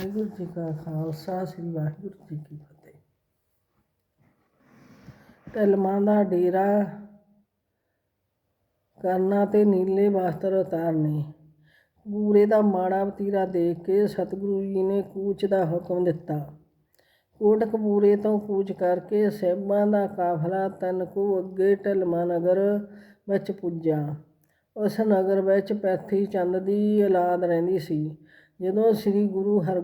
ਵਾਹਿਗੁਰੂ ਜੀ ਕਾ ਖਾਲਸਾ, ਸ੍ਰੀ ਵਾਹਿਗੁਰੂ ਜੀ ਕੀ ਫਤਿਹ। ਢਲਮਾਂ ਦਾ ਡੇਰਾ, ਕਰਨਾ ਤੇ ਨੀਲੇ ਵਸਤਰ ਉਤਾਰਨੇ। ਪੂਰੇ ਦਾ ਮਾੜਾ ਵਤੀਰਾ ਦੇਖ ਕੇ ਸਤਿਗੁਰੂ ਜੀ ਨੇ ਕੂਚ ਦਾ ਹੁਕਮ ਦਿੱਤਾ। ਕੋਟ ਕੋਟਕਪੂਰੇ ਤੋਂ ਕੂਚ ਕਰਕੇ ਸਹਿਬਾਂ ਦਾ ਕਾਫਲਾ ਤਨਕੂ ਅੱਗੇ ਢਲਮਾ ਨਗਰ ਵਿੱਚ ਪੁੱਜਾ। ਉਸ ਨਗਰ ਵਿੱਚ ਪੈਥੀ ਚੰਦ ਦੀ ਔਲਾਦ ਰਹਿੰਦੀ ਸੀ। ਜਦੋਂ ਸ੍ਰੀ ਗੁਰੂ ਹਰ,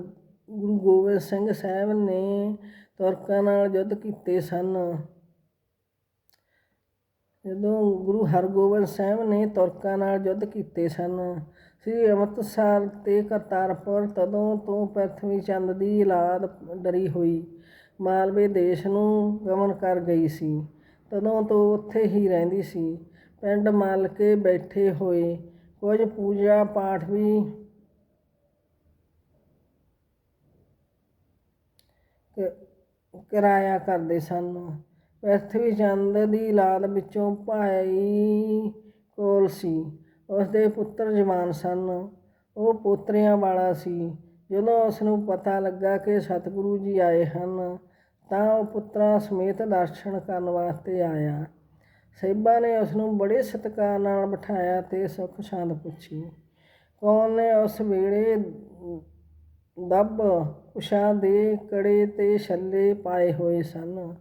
ਗੁਰੂ ਗੋਬਿੰਦ ਸਿੰਘ ਸਾਹਿਬ ਨੇ ਤੁਰਕਾਂ ਨਾਲ ਯੁੱਧ ਕੀਤੇ ਸਨ, ਜਦੋਂ ਗੁਰੂ ਹਰਗੋਬਿੰਦ ਸਾਹਿਬ ਨੇ ਤੁਰਕਾਂ ਨਾਲ ਯੁੱਧ ਕੀਤੇ ਸਨ, ਸ੍ਰੀ ਅੰਮ੍ਰਿਤਸਰ ਤੇ ਕਰਤਾਰਪੁਰ ਤਦੋਂ ਤੋਂ ਪ੍ਰਿਥਵੀ ਚੰਦ ਦੀ ਔਲਾਦ ਡਰੀ ਹੋਈ। ਮਾਲਵੇ ਦੇਸ਼ ਨੂੰ ਗਮਨ ਕਰ ਗਈ ਸੀ। ਤਦੋਂ ਤੋਂ ਉੱਥੇ ਹੀ ਰਹਿੰਦੀ ਸੀ। ਪਿੰਡ ਮਾਲਕੇ ਬੈਠੇ ਹੋਏ। ਕੁਝ ਪੂਜਾ ਪਾਠ ਵੀ ਕ- ਕਰਾਇਆ ਕਰਦੇ ਸਨ। ਪ੍ਰਿਥਵੀ ਚੰਦ ਦੀ ਲਾਦ ਵਿੱਚੋਂ ਭਾਈ ਕੋਲ ਸੀ। ਉਸ ਦੇ ਪੁੱਤਰ ਜਵਾਨ ਸਨ। ਉਹ ਪੋਤਰਿਆਂ ਵਾਲਾ ਸੀ। ਜਦੋਂ ਉਸ ਨੂੰ ਪਤਾ ਲੱਗਾ ਕਿ ਸਤਿਗੁਰੂ ਜੀ ਆਏ ਹਨ, ਤਾਂ ਉਹ ਪੁੱਤਰਾਂ ਸਮੇਤ ਦਰਸ਼ਨ ਕਰਨ ਵਾਸਤੇ ਆਇਆ। ਸਹਿਬਾਂ ਨੇ ਉਸ ਨੂੰ ਬੜੇ ਸਤਿਕਾਰ ਨਾਲ ਬਿਠਾਇਆ ਤੇ ਸੁੱਖ ਸ਼ਾਂਤ ਪੁੱਛੀ। ਕੌਣ ਨੇ ਉਸ ਵੇਲੇ ਦੱਬ ਉਸ਼ਾ ਦੇ ਕੜੇ ਤੇ ਛੱਲੇ ਪਾਏ ਹੋਏ ਸਨ।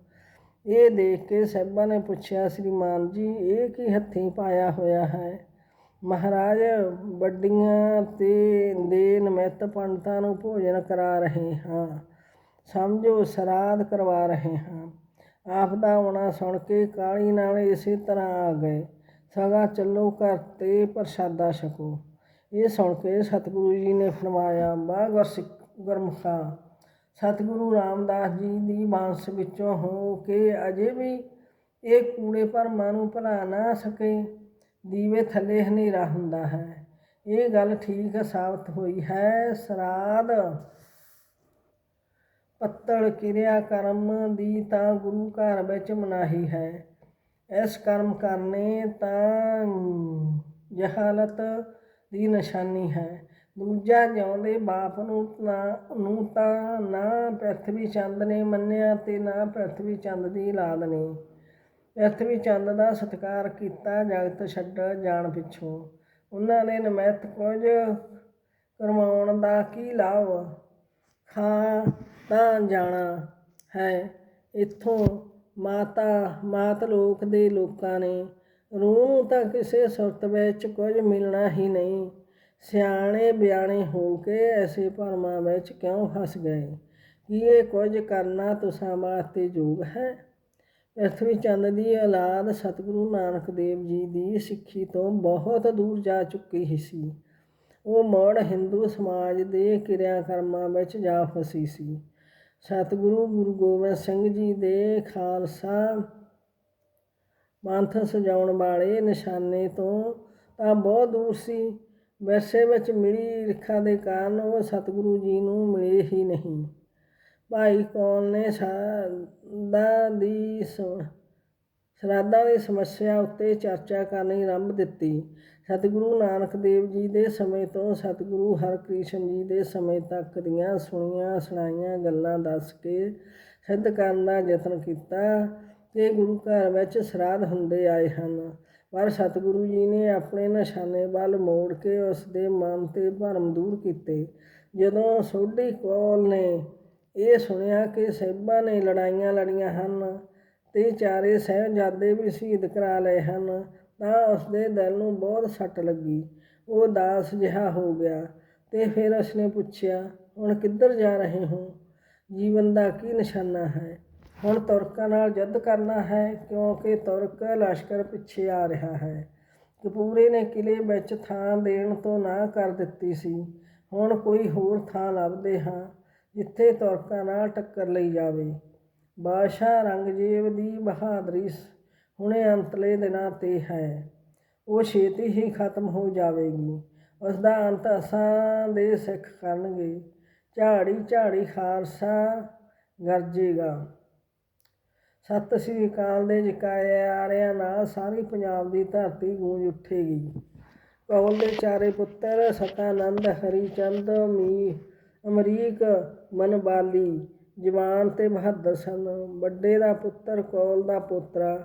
ਇਹ ਦੇਖ ਕੇ ਸਹਿਬਾਂ ਨੇ ਪੁੱਛਿਆ, ਸ੍ਰੀਮਾਨ ਜੀ, ਇਹ ਕੀ ਹੱਥੀਂ ਪਾਇਆ ਹੋਇਆ ਹੈ? ਮਹਾਰਾਜ, ਵੱਡੀਆਂ ਤੇ ਦੇ ਨਮਿਤ ਪੰਡਤਾਂ ਨੂੰ ਭੋਜਨ ਕਰਾ ਰਹੇ ਹਾਂ। ਸਮਝੋ, ਸਰਾਧ ਕਰਵਾ ਰਹੇ ਹਾਂ। ਆਪ ਦਾ ਆਉਣਾ ਸੁਣ ਕੇ ਕਾਲੀ ਨਾਲ ਇਸੇ ਤਰ੍ਹਾਂ ਆ ਗਏ। ਸਗਾ, ਚੱਲੋ ਘਰ ਤੇ ਪ੍ਰਸ਼ਾਦਾ ਛਕੋ। ਇਹ ਸੁਣ ਕੇ ਸਤਿਗੁਰੂ ਜੀ ਨੇ ਫਰਮਾਇਆ ਬਾ ਗੁਰਸਿੱਖ ਗੁਰਮੁਖਾ। ਸਤਿਗੁਰੂ ਰਾਮਦਾਸ ਜੀ ਦੀ ਬਾਂਸ ਵਿੱਚੋਂ ਹੋ ਕੇ ਅਜੇ ਵੀ ਇਹ ਕੂੜੇ ਭਰਮਾਂ ਨੂੰ ਭੁਲਾ ਨਾ ਸਕੇ, ਦੀਵੇ ਥੱਲੇ ਹਨੇਰਾ ਹੁੰਦਾ ਹੈ। ਇਹ ਗੱਲ ਠੀਕ ਸਾਬਤ ਹੋਈ ਹੈ। ਸਰਾਧ ਪੱਤਲ ਕਿਰਿਆ ਕਰਮ ਦੀ ਤਾਂ ਗੁਰੂ ਘਰ ਵਿੱਚ ਮਨਾਹੀ ਹੈ। ਇਸ ਕਰਮ ਕਰਨੇ ਤਾਂ ਜਹਾਲਤ ਦੀ ਨਿਸ਼ਾਨੀ ਹੈ। ਦੂਜਾ ਜਿਉਂਦੇ ਬਾਪ ਨੂੰ ਨਾ ਨੂੰ ਤਾਂ ਨਾ ਪ੍ਰਿਥਵੀ ਚੰਦ ਨੇ ਮੰਨਿਆ ਤੇ ਨਾ ਪ੍ਰਿਥਵੀ ਚੰਦ ਦੀ ਔਲਾਦ ਨੇ। ਪ੍ਰਿਥਵੀ ਚੰਦ ਦਾ ਸਤਿਕਾਰ ਕੀਤਾ ਜਗਤ ਛੱਡ ਜਾਣ ਪਿੱਛੋਂ। ਉਹਨਾਂ ਨੇ ਨਿਮਿਤ ਕੁਝ ਕਰਵਾਉਣ ਦਾ ਕੀ ਲਾਭ? ਖਾ ਤਾਂ ਜਾਣਾ ਹੈ। ਇੱਥੋਂ ਮਾਤਾ, ਮਾਤ ਲੋਕ ਦੇ ਲੋਕਾਂ ਨੇ, ਰੂਹ ਤਾਂ ਕਿਸੇ ਸੁਰਤ ਵਿੱਚ ਕੁਝ ਮਿਲਣਾ ਹੀ ਨਹੀਂ। ਸਿਆਣੇ ਬਿਆਣੇ ਹੋ ਕੇ ਐਸੇ ਭਰਮਾਂ ਵਿੱਚ ਕਿਉਂ ਫਸ ਗਏ? ਕੀ ਇਹ ਕੁਝ ਕਰਨਾ ਤੁਸਾਂ ਵਾਸਤੇ ਯੋਗ ਹੈ? ਪ੍ਰਿਥਵੀ ਚੰਦ ਦੀ ਔਲਾਦ ਸਤਿਗੁਰੂ ਨਾਨਕ ਦੇਵ ਜੀ ਦੀ ਸਿੱਖੀ ਤੋਂ ਬਹੁਤ ਦੂਰ ਜਾ ਚੁੱਕੀ ਸੀ। ਉਹ ਮੌੜ ਹਿੰਦੂ ਸਮਾਜ ਦੇ ਕਿਰਿਆ ਕਰਮਾਂ ਵਿੱਚ ਜਾ ਫਸੀ ਸੀ। ਸਤਿਗੁਰੂ ਗੁਰੂ ਗੋਬਿੰਦ ਸਿੰਘ ਜੀ ਦੇ ਖਾਲਸਾ ਪੰਥ ਸਜਾਉਣ ਵਾਲੇ ਨਿਸ਼ਾਨੇ ਤੋਂ ਤਾਂ ਬਹੁਤ ਦੂਰ ਸੀ। ਵੈਸੇ ਵਿੱਚ ਮਿਲੀ ਰਿੱਖਾ ਦੇ ਕਾਰਨ ਉਹ ਸਤਿਗੁਰੂ ਜੀ ਨੂੰ ਮਿਲੇ ਹੀ ਨਹੀਂ। ਭਾਈ ਕੌਣ ਨੇ? ਸਾਦਾ ਦੀ ਸ਼ਰਾਧਾ ਦੀ ਸਮੱਸਿਆ ਉੱਤੇ ਚਰਚਾ ਕਰਨੀ ਆਰੰਭ ਦਿੱਤੀ। ਸਤਿਗੁਰੂ ਨਾਨਕ ਦੇਵ ਜੀ ਦੇ ਸਮੇਂ ਤੋਂ ਸਤਿਗੁਰੂ ਹਰਕ੍ਰਿਸ਼ਨ ਜੀ ਦੇ ਸਮੇਂ ਤੱਕ ਦੀਆਂ ਸੁਣੀਆਂ ਸੁਣਾਈਆਂ ਗੱਲਾਂ ਦੱਸ ਕੇ ਸਿੱਧ ਕਰਨ ਦਾ ਯਤਨ ਕੀਤਾ। ਕਿ ਗੁਰੂ ਘਰ ਵਿੱਚ ਸ਼ਰਾਧ ਹੁੰਦੇ ਆਏ ਹਨ। ਪਰ ਸਤਿਗੁਰੂ ਜੀ ਨੇ ਆਪਣੇ ਨਿਸ਼ਾਨੇ ਵੱਲ ਮੋੜ ਕੇ ਉਸ ਦੇ ਮਨ ਤੇ ਭਰਮ ਦੂਰ ਕੀਤੇ। ਜਦੋਂ ਸੋਢੀ ਕੌਲ ਨੇ ਇਹ ਸੁਣਿਆ ਕਿ ਸਹਿਬਾਂ ਨੇ ਲੜਾਈਆਂ ਲੜੀਆਂ ਹਨ ਤੇ ਚਾਰੇ ਸਾਹਿਬਜ਼ਾਦੇ ਵੀ ਸ਼ਹੀਦ ਕਰਾ ਲਏ ਹਨ, ਤਾਂ ਉਸ ਦੇ ਦਿਲ ਨੂੰ ਬਹੁਤ ਸੱਟ ਲੱਗੀ। ਉਹ ਦਾਸ ਜਿਹਾ ਹੋ ਗਿਆ ਤੇ ਫਿਰ ਉਸਨੇ ਪੁੱਛਿਆ, ਹੁਣ ਕਿੱਧਰ ਜਾ ਰਹੇ ਹੋ? ਜੀਵਨ ਦਾ ਕੀ ਨਿਸ਼ਾਨਾ ਹੈ? ਹੁਣ ਤੁਰਕਾਂ ਨਾਲ ਯੁੱਧ ਕਰਨਾ ਹੈ, ਕਿਉਂਕਿ ਤੁਰਕ ਲਸ਼ਕਰ ਪਿੱਛੇ ਆ ਰਿਹਾ ਹੈ। ਕਪੂਰੇ ਨੇ ਕਿਲੇ ਵਿੱਚ ਥਾਂ ਦੇਣ ਤੋਂ ਨਾ ਕਰ ਦਿੱਤੀ ਸੀ। ਹੁਣ ਕੋਈ ਹੋਰ ਥਾਂ ਲੱਭਦੇ ਹਾਂ, ਜਿੱਥੇ ਤੁਰਕਾਂ ਨਾਲ ਟੱਕਰ ਲਈ ਜਾਵੇ। ਬਾਦਸ਼ਾਹ ਰੰਗਜੀਤ ਦੀ ਬਹਾਦਰੀ ਹੁਣੇ ਅੰਤਲੇ ਦਿਨਾਂ ਤੇ ਹੈ। ਉਹ ਛੇਤੀ ਹੀ ਖਤਮ ਹੋ ਜਾਵੇਗੀ। ਉਸ ਦਾ ਅੰਤ ਅਸਾਂ ਦੇ ਸਿੱਖ ਕਰਨਗੇ। ਝਾੜੀ ਝਾੜੀ ਖਾਲਸਾ ਗਰਜੇਗਾ। ਸਤਿ ਸ੍ਰੀ ਅਕਾਲ ਦੇ ਜਕਾਰਿਆਂ ਨਾਲ ਸਾਰੀ ਪੰਜਾਬ ਦੀ ਧਰਤੀ ਗੂੰਜ ਉੱਠੇਗੀ। ਕੌਲ ਦੇ ਚਾਰੇ ਪੁੱਤਰ ਸਤਾਨੰਦ, ਹਰੀਚੰਦ ਮੀ ਅਮਰੀਕ, ਮਨਬਾਲੀ, ਜਵਾਨ ਤੇ ਬਹਾਦਰ ਸਨ। ਵੱਡੇ ਦਾ ਪੁੱਤਰ, ਕੌਲ ਦਾ ਪੋਤਰਾ,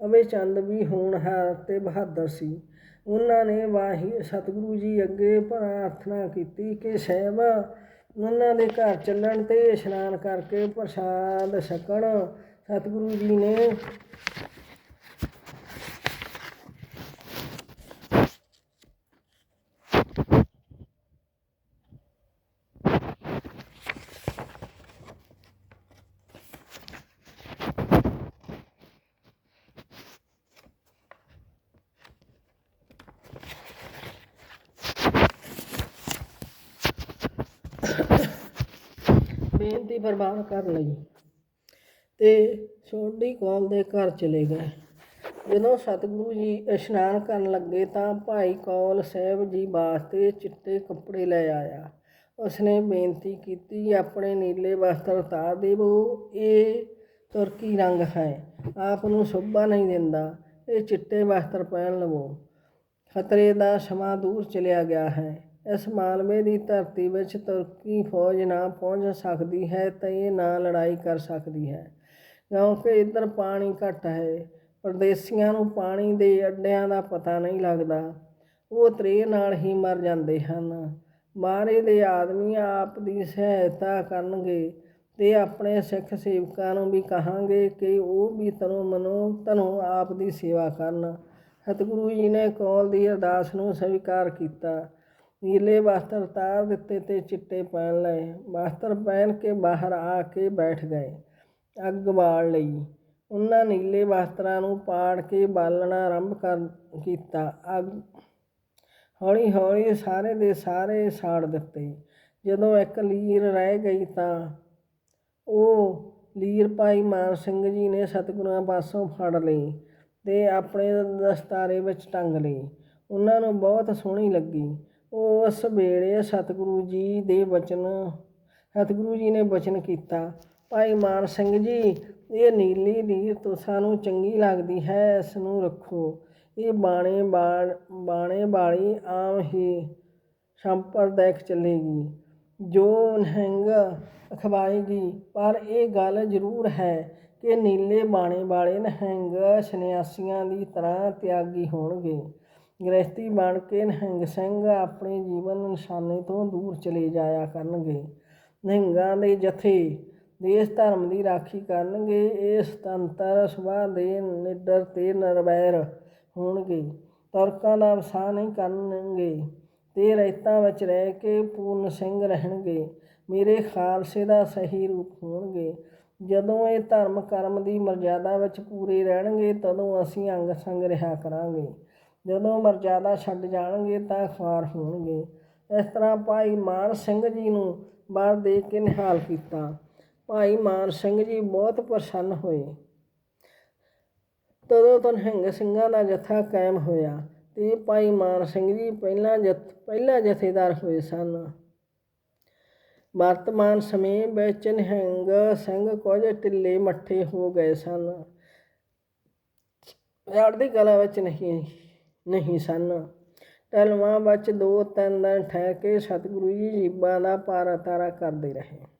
ਅਵੇ ਚੰਦ ਵੀ ਹੋਣਹਾਰ ਤੇ ਬਹਾਦਰ ਸੀ। ਉਹਨਾਂ ਨੇ ਵਾਹੀ ਸਤਿਗੁਰੂ ਜੀ ਅੱਗੇ ਪ੍ਰਾਰਥਨਾ ਕੀਤੀ ਕਿ ਸਾਹਿਬ, ਉਹਨਾਂ ਦੇ ਘਰ ਚੱਲਣ ਤੇ ਇਸ਼ਨਾਨ ਕਰਕੇ ਪ੍ਰਸਾਦ ਛਕਣ ਸਤਿਗੁਰੂ ਜੀ ਨੇ। ਬੇਨਤੀ ਬਰਬਾਦ ਕਰ ਲਈ। ਤੇ ਸੋਢੀ ਕੌਲ ਦੇ ਘਰ ਚਲੇ ਗਏ। ਜਦੋਂ ਸਤਿਗੁਰੂ ਜੀ ਇਸ਼ਨਾਨ ਕਰਨ ਲੱਗੇ ਤਾਂ ਭਾਈ ਕੌਲ ਸਾਹਿਬ ਜੀ ਵਾਸਤੇ ਚਿੱਟੇ ਕੱਪੜੇ ਲੈ ਆਇਆ। ਉਸਨੇ ਬੇਨਤੀ ਕੀਤੀ, ਆਪਣੇ ਨੀਲੇ ਵਸਤਰ ਉਤਾਰ ਦੇਵੋ, ਇਹ ਤੁਰਕੀ ਰੰਗ ਹੈ, ਆਪ ਨੂੰ ਸ਼ੋਭਾ ਨਹੀਂ ਦਿੰਦਾ, ਇਹ ਚਿੱਟੇ ਵਸਤਰ ਪਹਿਨ ਲਵੋ। ਖਤਰੇ ਦਾ ਸਮਾਂ ਦੂਰ ਚਲਿਆ ਗਿਆ ਹੈ। ਇਸ ਮਾਲਵੇ ਦੀ ਧਰਤੀ ਵਿੱਚ ਤੁਰਕੀ ਫੌਜ ਨਾ ਪਹੁੰਚ ਸਕਦੀ ਹੈ ਤੇ ਇਹ ਨਾ ਲੜਾਈ ਕਰ ਸਕਦੀ ਹੈ। ਕਿਉਂਕਿ ਇੱਧਰ ਪਾਣੀ ਘੱਟ ਹੈ, ਪਰਦੇਸੀਆਂ ਨੂੰ ਪਾਣੀ ਦੇ ਅੱਡਿਆਂ ਦਾ ਪਤਾ ਨਹੀਂ ਲੱਗਦਾ। ਉਹ ਤ੍ਰੇਹ ਨਾਲ ਹੀ ਮਰ ਜਾਂਦੇ ਹਨ। ਬਾਹਰੇ ਦੇ ਆਦਮੀ ਆਪ ਦੀ ਸਹਾਇਤਾ ਕਰਨਗੇ ਤੇ ਆਪਣੇ ਸਿੱਖ ਸੇਵਕਾਂ ਨੂੰ ਵੀ ਕਹਾਂਗੇ ਕਿ ਉਹ ਵੀ ਤਨੋਂ ਮਨੋਂ ਤਨੋਂ ਆਪ ਦੀ ਸੇਵਾ ਕਰਨ। ਸਤਿਗੁਰੂ ਜੀ ਨੇ ਕੌਲ ਦੀ ਅਰਦਾਸ ਨੂੰ ਸਵੀਕਾਰ ਕੀਤਾ। ਨੀਲੇ ਵਸਤਰ ਤਾਰ ਦਿੱਤੇ ਤੇ ਚਿੱਟੇ ਪਹਿਨ ਲਏ। ਵਸਤਰ ਪਹਿਨ ਕੇ ਬਾਹਰ ਆ ਕੇ ਬੈਠ ਗਏ। ਅੱਗ ਬਾਲ ਲਈ। ਉਹਨਾਂ ਨੀਲੇ ਵਸਤਰਾਂ ਨੂੰ ਪਾੜ ਕੇ ਬਾਲਣਾ ਆਰੰਭ ਕਰ ਕੀਤਾ। ਅੱਗ ਹੌਲੀ ਹੌਲੀ ਸਾਰੇ ਦੇ ਸਾਰੇ ਸਾੜ ਦਿੱਤੇ। ਜਦੋਂ ਇੱਕ ਲੀਰ ਰਹਿ ਗਈ ਤਾਂ ਉਹ ਲੀਰ ਭਾਈ ਮਾਨ ਸਿੰਘ ਜੀ ਨੇ ਸਤਿਗੁਰਾਂ ਪਾਸੋਂ ਫੜ ਲਈ ਤੇ ਆਪਣੇ ਦਸਤਾਰੇ ਵਿੱਚ ਟੰਗ ਲਈ। ਉਹਨਾਂ ਨੂੰ ਬਹੁਤ ਸੋਹਣੀ ਲੱਗੀ। ਉਹ ਉਸ ਵੇਲੇ ਸਤਿਗੁਰੂ ਜੀ ਦੇ ਬਚਨ, ਸਤਿਗੁਰੂ ਜੀ ਨੇ ਬਚਨ ਕੀਤਾ। ਭਾਈ ਮਾਨ ਸਿੰਘ ਜੀ, ਇਹ ਨੀਲੀ ਲੀਰ ਤੁਸਾਂ ਨੂੰ ਚੰਗੀ ਲੱਗਦੀ ਹੈ, ਇਸ ਨੂੰ ਰੱਖੋ। ਇਹ ਬਾਣੇ ਬਾਣ, ਬਾਣੇ ਵਾਲੀ ਆਮ ਹੀ ਸੰਪਰਦਾਇਕ ਚੱਲੇਗੀ। ਜੋ ਨਿਹੰਗ ਅਖਵਾਏਗੀ, ਪਰ ਇਹ ਗੱਲ ਜ਼ਰੂਰ ਹੈ ਕਿ ਨੀਲੇ ਬਾਣੇ ਵਾਲੇ ਨਿਹੰਗ ਸੰਨਿਆਸੀਆਂ ਦੀ ਤਰ੍ਹਾਂ ਤਿਆਗੀ ਹੋਣਗੇ। ਗ੍ਰਸਤੀ ਬਣ ਕੇ ਨਿਹੰਗ ਸਿੰਘ ਆਪਣੇ ਜੀਵਨ ਨਿਸ਼ਾਨੇ ਤੋਂ ਦੂਰ ਚਲੇ ਜਾਇਆ ਕਰਨਗੇ। ਨਿਹੰਗਾਂ ਦੇ ਜਥੇ ਦੇਸ਼ ਧਰਮ ਦੀ ਰਾਖੀ ਕਰਨਗੇ ਇਹ ਸੁਤੰਤਰ ਸੁਭਾਅ ਦੇ ਨਿਡਰ ਤੇ ਨਿਰਵੈਰ ਹੋਣਗੇ, ਤੁਰਕਾਂ ਦਾ ਵਸਾਹ ਨਹੀਂ ਕਰਨਗੇ, ਤੇ ਰਹਿਤਾਂ ਵਿੱਚ ਰਹਿ ਕੇ ਪੂਰਨ ਸਿੰਘ ਰਹਿਣਗੇ, ਮੇਰੇ ਖਾਲਸੇ ਦਾ ਸਹੀ ਰੂਪ ਹੋਣਗੇ। ਜਦੋਂ ਇਹ ਧਰਮ ਕਰਮ ਦੀ ਮਰਜ਼ਾਦਾ ਵਿੱਚ ਪੂਰੇ ਰਹਿਣਗੇ, ਤਦੋਂ ਅਸੀਂ ਅੰਗ ਸੰਗ ਰਿਹਾ ਕਰਾਂਗੇ। ਜਦੋਂ ਮਰਜ਼ਾਦਾ ਛੱਡ ਜਾਣਗੇ, ਤਾਂ ਖਾਰ ਹੋਣਗੇ। ਇਸ ਤਰ੍ਹਾਂ ਭਾਈ ਮਾਨ ਸਿੰਘ ਜੀ ਨੂੰ ਬਾਹਰ ਦੇ ਕੇ ਨਿਹਾਲ ਕੀਤਾ। ਭਾਈ ਮਾਨ ਸਿੰਘ ਜੀ ਬਹੁਤ ਪ੍ਰਸੰਨ ਹੋਏ। ਤਦੋਂ ਤੋਂ ਨਿਹੰਗ ਸਿੰਘਾਂ ਦਾ ਜਥਾ ਕਾਇਮ ਹੋਇਆ ਤੇ ਭਾਈ ਮਾਨ ਸਿੰਘ ਜੀ ਪਹਿਲਾਂ ਜਥ, ਪਹਿਲਾ ਜਥੇਦਾਰ ਹੋਏ ਸਨ। ਵਰਤਮਾਨ ਸਮੇਂ ਵਿੱਚ ਨਿਹੰਗ ਸਿੰਘ ਕੁਝ ਢਿੱਲੇ ਮੱਠੇ ਹੋ ਗਏ ਸਨ। ਚੜ੍ਹਦੀ ਕਲਾ ਵਿੱਚ ਨਹੀਂ ਨਹੀਂ ਸਨ। ਢਲਵਾਂ ਵਿੱਚ ਦੋ ਤਿੰਨ ਦਿਨ ਠਹਿਰ ਕੇ ਸਤਿਗੁਰੂ ਜੀ ਜੀਬਾਂ ਦਾ ਪਾਰਾ ਤਾਰਾ ਕਰਦੇ ਰਹੇ।